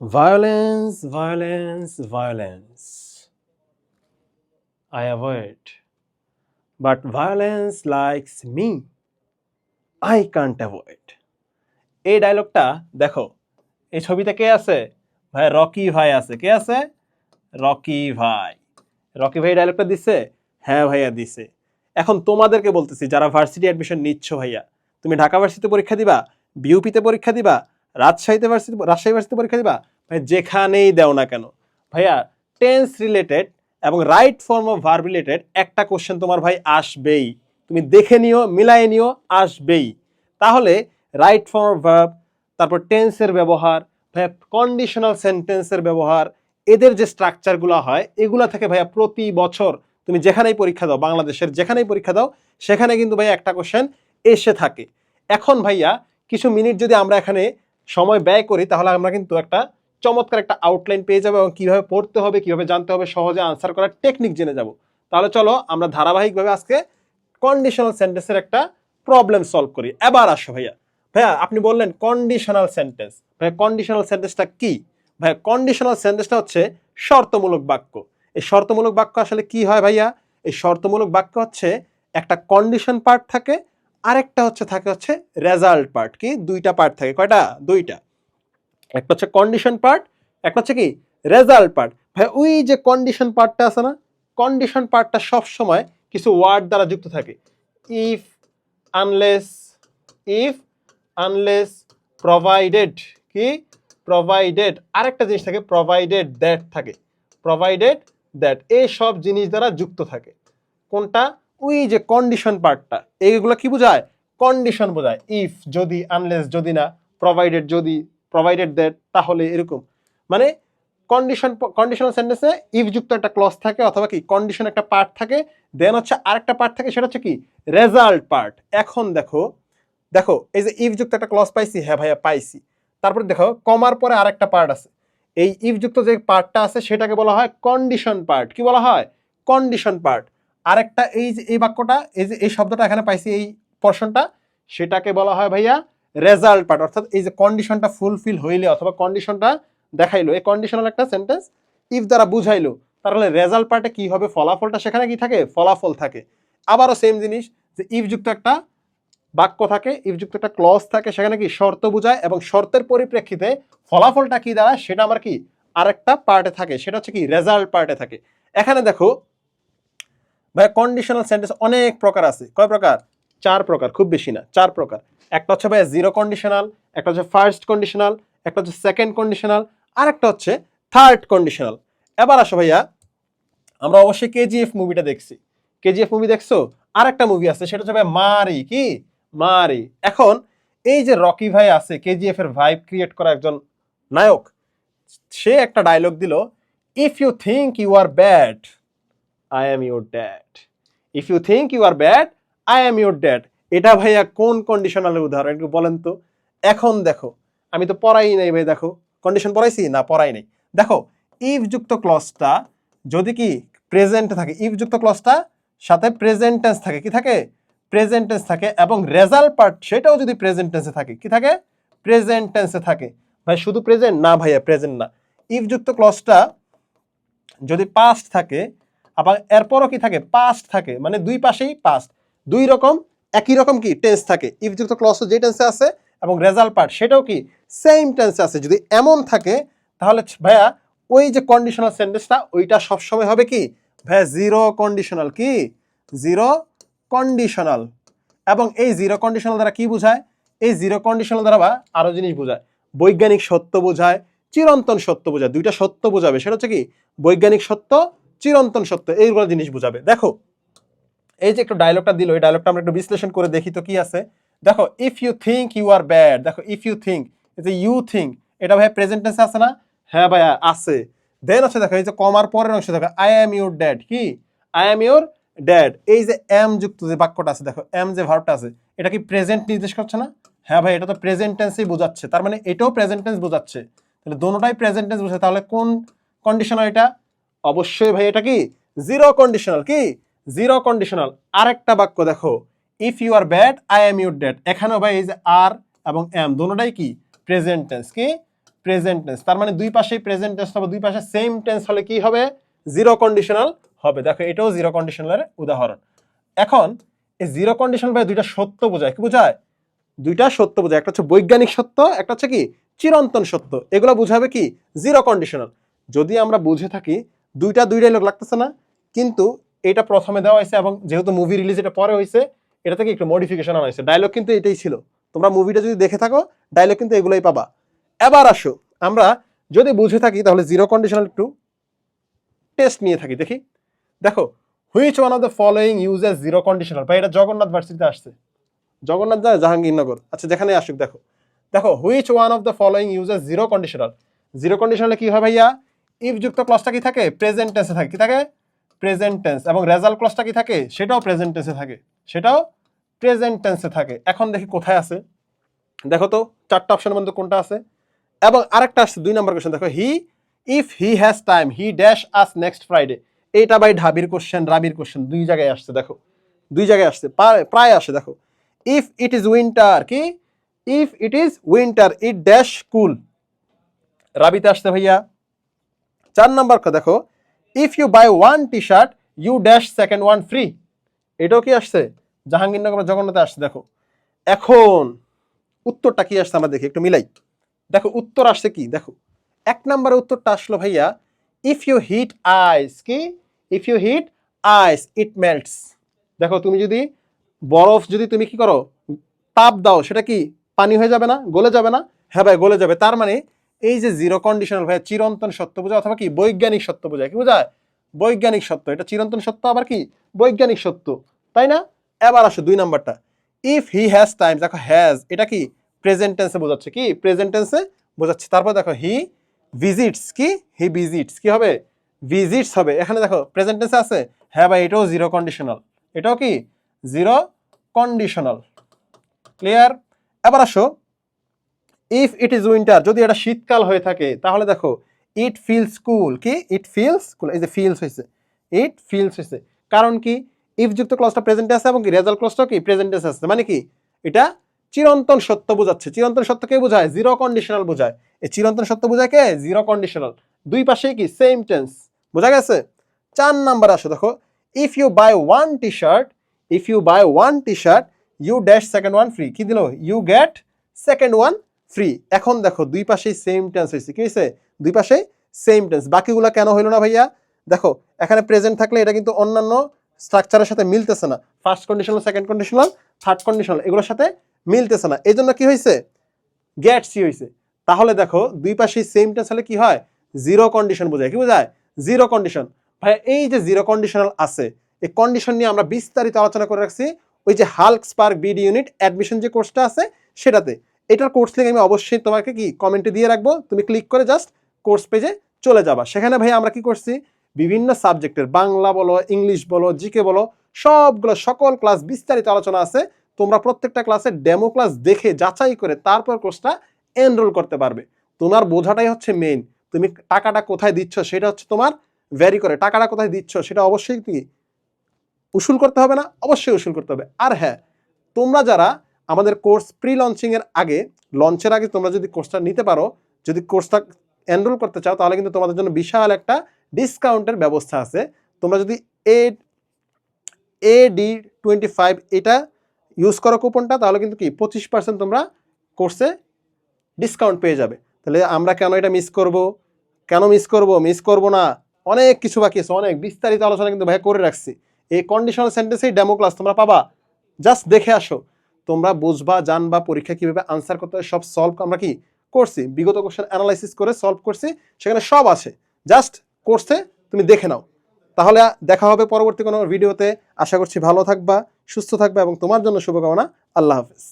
Violence, violence, violence. I avoid. But violence likes me. I can't avoid. এই ডায়লগটা দেখো এই ছবিতে কে আছে ভাই রকি ভাই আছে কে আছে রকি ভাই রকি ভাই ডায়লগটা দিছে হ্যাঁ ভাইয়া দিছে এখন তোমাদেরকে বলতেছি যারা ভার্সিটি অ্যাডমিশন নিচ্ছ ভাইয়া তুমি ঢাকা ভার্সিটিতে পরীক্ষা দিবা বিউপিতে পরীক্ষা দিবা রাজশাহীতে ভার্সিটি রাজশাহী ভার্সিটিতে পরীক্ষা দিবা? ভাই যেখানেই দেও না কেন। ভাইয়া টেন্স রিলেটেড এবং right form of verb related একটা কোশ্চেন তোমার ভাই আসবেই। তুমি দেখে নিও মিলাই নিও, আসবেই। তাহলে রাইট ফর্ম অফ ভার্ব তারপর টেন্সের ব্যবহার, ভাইয়া কন্ডিশনাল সেন্টেন্সের ব্যবহার, এদের যে স্ট্রাকচারগুলো হয়, এগুলো থেকে ভাইয়া প্রতি বছর তুমি যেখানেই পরীক্ষা দাও, বাংলাদেশের যেখানেই পরীক্ষা দাও, সেখানে কিন্তু ভাইয়া একটা কোশ্চেন এসে থাকে। এখন ভাইয়া, কিছু মিনিট যদি আমরা এখানে সময় ব্যয় করি, তাহলে আমরা কিন্তু একটা চমৎকার একটা আউটলাইন পেয়ে যাব এবং কীভাবে পড়তে হবে, কীভাবে জানতে হবে, সহজে আনসার করার টেকনিক জেনে যাব। তাহলে চলো আমরা ধারাবাহিকভাবে আজকে কন্ডিশনাল সেন্টেন্সের একটা প্রবলেম সলভ করি। এবার আসো ভাইয়া। ভাইয়া, আপনি বললেন কন্ডিশনাল সেন্টেন্স ভাইয়া কন্ডিশনাল সেন্টেন্সটা কি? ভাইয়া কন্ডিশনাল সেন্টেন্সটা হচ্ছে শর্তমূলক বাক্য। এই শর্তমূলক বাক্য আসলে কি হয় ভাইয়া? এই শর্তমূলক বাক্য হচ্ছে একটা কন্ডিশন পার্ট থাকে আরেকটা হচ্ছে, থাকে হচ্ছে রেজাল্ট পার্ট কি? দুইটা পার্ট থাকে। কয়টা? দুইটা। একটা হচ্ছে কন্ডিশন পার্ট একটা হচ্ছে কি? রেজাল্ট পার্ট ভাই, ওই যে কন্ডিশন পার্টটা আছে না? কন্ডিশন পার্টটা সব সময় কিছু ওয়ার্ড দ্বারা যুক্ত থাকে। If unless if unless provided কি? প্রোভাইডেড আরেকটা জিনিস থাকে প্রোভাইডেড দ্যাট থাকে। প্রোভাইডেড দ্যাট এই সব জিনিস দ্বারা যুক্ত থাকে। কোনটা? ওই যে কন্ডিশন পার্টটা এইগুলো কি বোঝায়? কন্ডিশন বোঝায়। ইফ যদি আনলেস যদি না প্রোভাইডেড যদি প্রোভাইডেড দ্যাট তাহলে এরকম। মানে কন্ডিশন কন্ডিশনাল সেন্টেন্সে ইফ যুক্ত একটা ক্লস থাকে অথবা কি কন্ডিশন একটা পার্ট থাকে দেন হচ্ছে আরেকটা পার্ট থাকে, সেটা হচ্ছে কি রেজাল্ট পার্ট এখন দেখো দেখো, এই যে ইফ যুক্ত একটা ক্লস পাইছি হ্যাঁ ভাইয়া, পাইছি। তারপর দেখো কমার পরে আরেকটা পার্ট আছে। এই ইফ যুক্ত যে পার্টটা আছে, সেটাকে বলা হয় কন্ডিশন পার্ট কি বলা হয়? কন্ডিশন পার্ট আরেকটা এই যে, এই বাক্যটা, এই যে, এই শব্দটা এখানে পাইছি এই পোর্শনটা সেটাকে বলা হয় ভাইয়া রেজাল্ট পার্ট অর্থাৎ এই যে কন্ডিশনটা ফুলফিল হইলে অথবা কন্ডিশনটা দেখাইলো, এই কন্ডিশনাল একটা সেন্টেন্স ইফ দ্বারা বুঝাইলো, তাহলে রেজাল্ট পার্টে কি হবে, ফলাফলটা সেখানে কি থাকে, ফলাফল থাকে। আবারও সেম জিনিস, যে ইফ যুক্ত একটা বাক্য থাকে ইফযুক্ত একটা ক্লজ থাকে, সেখানে কি শর্ত বোঝায় এবং শর্তের পরিপ্রেক্ষিতে ফলাফলটা কি দাঁড়ায় সেটা আমার কি আরেকটা পার্টে থাকে, সেটা হচ্ছে কি রেজাল্ট পার্টে থাকে। এখানে দেখো ভাই কন্ডিশনাল সেন্টেন্স অনেক প্রকার আছে। কয় প্রকার? চার প্রকার, খুব বেশি না, চার প্রকার। একটা হচ্ছে ভাই জিরো কন্ডিশনাল একটা হচ্ছে ফার্স্ট কন্ডিশনাল একটা হচ্ছে সেকেন্ড কন্ডিশনাল আর একটা হচ্ছে থার্ড কন্ডিশনাল এবার আসো ভাইয়া, আমরা অবশ্যই কেজিএফ মুভিটা দেখছি। কেজিএফ মুভি দেখছ? আর একটা মুভি আছে, সেটা হচ্ছে ভাই মারি, কি? মারি। এখন এই যে রকি ভাই আছে কেজিএফ এর ভাইব ক্রিয়েট করা একজন নায়ক, সে একটা ডায়লগ দিল if you think you are bad I am your dad if you think you are bad I am your dad এটা ভাইয়া কোন কন্ডিশনালের উদাহরণ? একটু বলেন তো। এখন দেখো, আমি তো পড়াই নাই ভাই, দেখো। কন্ডিশন পড়াইছি? না, পড়াই নাই। দেখো ইফ যুক্ত ক্লসটা যদি কি প্রেজেন্ট থাকে ইফ যুক্ত ক্লসটা সাথে প্রেজেন্ট টেন্স থাকে, কি থাকে? প্রেজেন্ট টেন্স থাকে এবং রেজাল্ট পার্ট সেটাও যদি প্রেজেন্ট টেন্সে থাকে, কি থাকে? প্রেজেন্ট টেন্সে থাকে। ভাই, শুধু প্রেজেন্ট না ভাইয়া প্রেজেন্ট না। ইফ যুক্ত ক্লসটা যদি পাস্ট থাকে আবার এরপরও কি থাকে? পাস্ট থাকে। মানে দুই পাশেই পাস্ট দুই রকম, একই রকম কি? টেন্স থাকে। ইফ যুক্ত ক্লস যে টেন্সে আছে এবং রেজাল্ট পার্ট সেটাও কি? সেম টেন্সে আছে। যদি এমন থাকে, তাহলে ভাইয়া, ওই যে কন্ডিশনাল সেন্টেন্সটা ওইটা সবসময় হবে কি? ভাইয়া জিরো কন্ডিশনাল কি? জিরো কন্ডিশনাল এবং এই জিরো কন্ডিশনাল দ্বারা কি বোঝায়? এই জিরো কন্ডিশনাল দ্বারা বা আরও জিনিস বোঝায়। বৈজ্ঞানিক সত্য বোঝায়, চিরন্তন সত্য বোঝায়। দুইটা সত্য বোঝাবে। সেটা হচ্ছে কি? বৈজ্ঞানিক সত্য চিরন্তন সত্য এইগুলো জিনিস বোঝাবে। দেখো, এই যে একটু ডায়লগটা দিল, এই ডায়লগটা আমরা একটু বিশ্লেষণ করে দেখি তো কি আছে। দেখো if you think you are bad দেখো ইফ ইউ থিঙ্ক এই যে ইউ থিঙ্ক এটা ভাই প্রেজেন্ট টেন্সে আছে না? হ্যাঁ ভাইয়া, আছে। দেন হচ্ছে দেখো, এই যে কমার পরের অংশ, দেখো আই অ্যাম ইউর ড্যাড কি? আই অ্যাম ইউর ড্যাড এই যে এম যুক্ত যে বাক্যটা আছে, দেখো এম যে ভার্বটা আছে, এটা কি প্রেজেন্ট নির্দেশ করছে না? হ্যাঁ ভাই, এটা তো প্রেজেন্ট টেন্সই বোঝাচ্ছে, তার মানে এটাও প্রেজেন্ট টেন্স বোঝাচ্ছে। তাহলে দোনোটাই প্রেজেন্ট টেন্স বোঝাচ্ছে, তাহলে কোন কন্ডিশনাল এটা? অবশ্যই ভাই, এটা কি? জিরো কন্ডিশনাল কি? জিরো কন্ডিশনাল আরেকটা বাক্য দেখো। If you are bad I am your dad এখানেও ভাই, এই যে আর এবং এম দোনোটাই কি? প্রেজেন্ট টেন্স কি? প্রেজেন্ট টেন্স তার মানে দুই পাশেই প্রেজেন্ট টেন্স হবে, দুই পাশে সেম টেন্স হলে কি হবে? জিরো কন্ডিশনাল হবে। দেখো, এটাও জিরো কন্ডিশনালের উদাহরণ। এখন, এই জিরো কন্ডিশনাল ভাই দুইটা সত্য বোঝায়। কি বোঝায়? দুইটা সত্য বোঝায়। একটা হচ্ছে বৈজ্ঞানিক সত্য, একটা হচ্ছে কি? চিরন্তন সত্য। এগুলো বুঝাবে কি? জিরো কন্ডিশনাল যদি আমরা বুঝে থাকি দুইটা দুইটাই লোক লাগতেছে না। কিন্তু এটা প্রথমে দেওয়া হয়েছে এবং যেহেতু মুভি রিলিজ এটা পরে হয়েছে, এটা থেকে একটু মডিফিকেশন আনা হয়েছে। ডায়লগ কিন্তু এটাই ছিল। তোমরা মুভিটা যদি দেখে থাকো ডায়লগ কিন্তু এগুলোই পাবা। এবার আসো, আমরা যদি বুঝে থাকি, তাহলে জিরো কন্ডিশনাল একটু টেস্ট নিয়ে থাকি, দেখি। দেখো which one of the following uses zero conditional ভাই, এটা জগন্নাথ ভার্সিটিতে আসছে। জগন্নাথ যায় জাহাঙ্গীরনগর। আচ্ছা যেখানে আসুক, দেখো। দেখো which one of the following uses zero conditional zero কন্ডিশনালে কি হয় ভাইয়া? ইফ যুক্ত ক্লসটা কি থাকে? প্রেজেন্ট টেন্সে থাকে। কি থাকে? প্রেজেন্ট টেন্স এবং রেজাল্ট ক্লসটা কি থাকে? সেটাও প্রেজেন্ট টেন্সে থাকে। সেটাও প্রেজেন্ট টেন্সে থাকে। এখন দেখি কোথায় আছে। দেখো তো, চারটা অপশনের মধ্যে কোনটা আছে? এবং আরেকটা আসছে দুই নম্বর কোশ্চেন দেখো he if he has time he dash us next Friday এইটা বাই ঢাবির কোশ্চেন রাবির কোশ্চেন দুই জায়গায় আসছে, দেখো। দুই জায়গায় আসছে। প্রায় আসে, দেখো। ইফ ইট ইজ উইন্টার কি? If it is winter it dash cool রাবিতে আসছে ভাইয়া। চার নাম্বার দেখো if you buy one T shirt you dash second one free এটাও কি আসছে? জাহাঙ্গীরনগর জগন্নাথে আসছে, দেখো। এখন উত্তরটা কি আসছে আমরা দেখি, একটু মিলাই। দেখো, উত্তর আসছে কি? দেখো, এক নম্বরে উত্তরটা আসলো, ভাইয়া ইফ ইউ হিট আইস কি? If you hit ice it melts দেখো, তুমি যদি বরফ যদি তুমি কি করো, তাপ দাও, সেটা কি, পানি হয়ে যাবে না? গলে যাবে না? হ্যাঁ ভাই, গলে যাবে। তার মানে এই যে জিরো কন্ডিশনাল ভাই চিরন্তন সত্য বোঝায় অথবা কি? বৈজ্ঞানিক সত্য বোঝায়, কি বোঝায়? বৈজ্ঞানিক সত্য। এটা চিরন্তন সত্য, আবার কি? বৈজ্ঞানিক সত্য। তাই না? এবার আসো দুই নাম্বারটা। ইফ হি হ্যাজ টাইম দেখো হ্যাজ এটা কি? প্রেজেন্ট টেন্সে বোঝাচ্ছে কি? প্রেজেন্ট টেন্সে বোঝাচ্ছে। তারপর দেখো হি ভিজিটস কি? হি ভিজিটস কি হবে? ভিজিটস হবে। এখানে দেখো প্রেজেন্ট টেন্সে আছে। হ্যাঁ ভাই, এটাও জিরো কন্ডিশনাল এটাও কি? জিরো কন্ডিশনাল ক্লিয়ার এবার আসো ইফ ইট ইজ উইন্টার যদি এটা শীতকাল হয়ে থাকে, তাহলে দেখো ইট ফিলস কুল কি? ইট ফিলস কুল এই যে ফিলস হয়েছে। ইট ফিলস হয়েছে। কারণ কি? ইফ যুক্ত ক্লসটা প্রেজেন্টে আছে এবং কি? রেজাল্ট ক্লসটাও কি? প্রেজেন্টে আছে। মানে কি? এটা চিরন্তন সত্য বোঝাচ্ছে। চিরন্তন সত্য কে বোঝায়? জিরো কন্ডিশনাল বোঝায়। এই চিরন্তন সত্য বোঝায় কে? জিরো কন্ডিশনাল দুই পাশেই কি? সেম টেন্স বোঝা গেছে? চার নাম্বার আসো, দেখো। If you buy one T shirt if you buy one T shirt you dash second one free কি দিল? You get second one free এখন দেখো, দুই পাশেই সেম টেন্স হয়েছে। কি হয়েছে? দুই পাশেই সেম টেন্স বাকিগুলো কেন হইল না ভাইয়া? দেখো, এখানে প্রেজেন্ট থাকলে এটা কিন্তু অন্যান্য স্ট্রাকচারের সাথে মিলতেছে না। First conditional second conditional third conditional এগুলোর সাথে মিলতেছে না। এই জন্য কি হয়েছে? গেট সি হয়েছে? তাহলে দেখো, দুই পাশেই সেম টেন্স হলে কি হয়? জিরো কন্ডিশন বোঝায়। কি বোঝায়? জিরো কন্ডিশন ভাইয়া, এই যে জিরো কন্ডিশনাল আছে, এই কন্ডিশন নিয়ে আমরা বিস্তারিত আলোচনা করে রাখছি। ওই যে Hulk spark BD unit admission যে কোর্সটা আছে, সেটাতে। এটার কোর্স লিঙ্ক আমি অবশ্যই তোমাকে কি কমেন্টে দিয়ে রাখব। তুমি ক্লিক করে জাস্ট কোর্স পেজে চলে যাবা। সেখানে ভাই আমরা কি করছি? বিভিন্ন সাবজেক্টের বাংলা বলো ইংলিশ বলো জিকে বলো, সবগুলো সকল ক্লাস বিস্তারিত আলোচনা আছে। তোমরা প্রত্যেকটা ক্লাসের ডেমো ক্লাস দেখে, যাচাই করে তারপর কোর্সটা এনরোল করতে পারবে। তোমার বোঝাটাই হচ্ছে মেইন তুমি টাকাটা কোথায় দিচ্ছ সেটা হচ্ছে তোমার ভ্যারি করে। টাকাটা কোথায় দিচ্ছ সেটা অবশ্যই কি? উসুল করতে হবে না? অবশ্যই উসুল করতে হবে। আর হ্যাঁ তোমরা যারা আমাদের কোর্স প্রি লঞ্চিংয়ের আগে লঞ্চের আগে তোমরা যদি কোর্সটা নিতে পারো, যদি কোর্সটা এনরোল করতে চাও, তাহলে কিন্তু তোমাদের জন্য বিশাল একটা ডিসকাউন্টের ব্যবস্থা আছে। তোমরা যদি A A D twenty five এটা ইউজ করো কুপনটা তাহলে কিন্তু কি, পঁচিশ পার্সেন্ট তোমরা কোর্সে ডিসকাউন্ট পেয়ে যাবে। তাহলে আমরা কেন এটা মিস করব? কেন মিস করব? মিস করব না? অনেক কিছু বাকি আছে, অনেক বিস্তারিত আলোচনা কিন্তু ভাই করে রাখছি। এই কন্ডিশনাল সেন্টেন্সেই ডেমো ক্লাস তোমরা পাবা। জাস্ট দেখে আসো। তোমরা বুঝবা, জানবা, পরীক্ষা কীভাবে আনসার করতে সব সলভ আমরা কি করছি? বিগত কোশ্চেন অ্যানালাইসিস করে সলভ করছি, সেখানে সব আছে। জাস্ট কোর্সে তুমি দেখে নাও। তাহলে দেখা হবে পরবর্তী কোনো ভিডিওতে আশা করছি ভালো থাকবা, সুস্থ থাকবা এবং তোমার জন্য শুভকামনা। আল্লাহ হাফেজ।